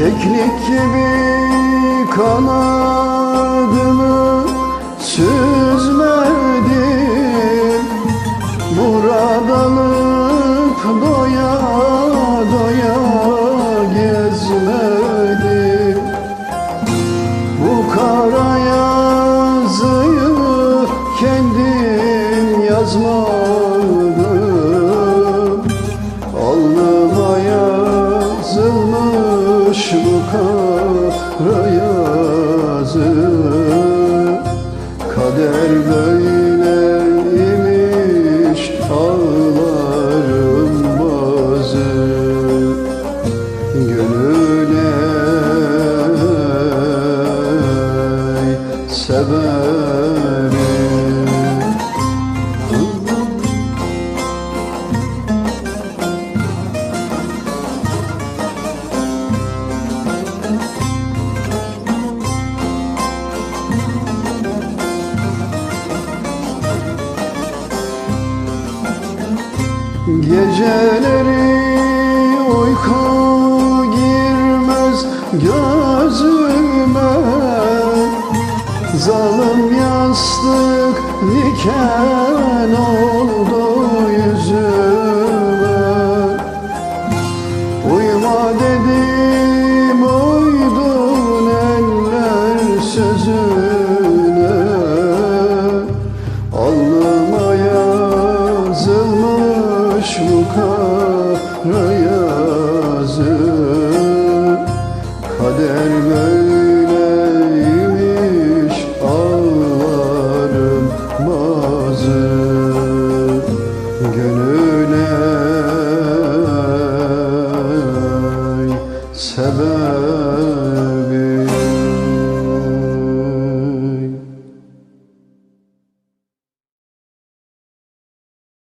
Keklik gibi kanadını süzmedim. Buradanıp doya doya gezmedim. Bu kara yazıyı kendim yazmadım Oh. Geceleri uyku girmez gözüme. Zalim yastık diken oldu yüzüme. Uyuma dedim uydun eller sözüne yazılmış bu kara yazı Kader böyleymiş ağlarım bazı Gönüle sever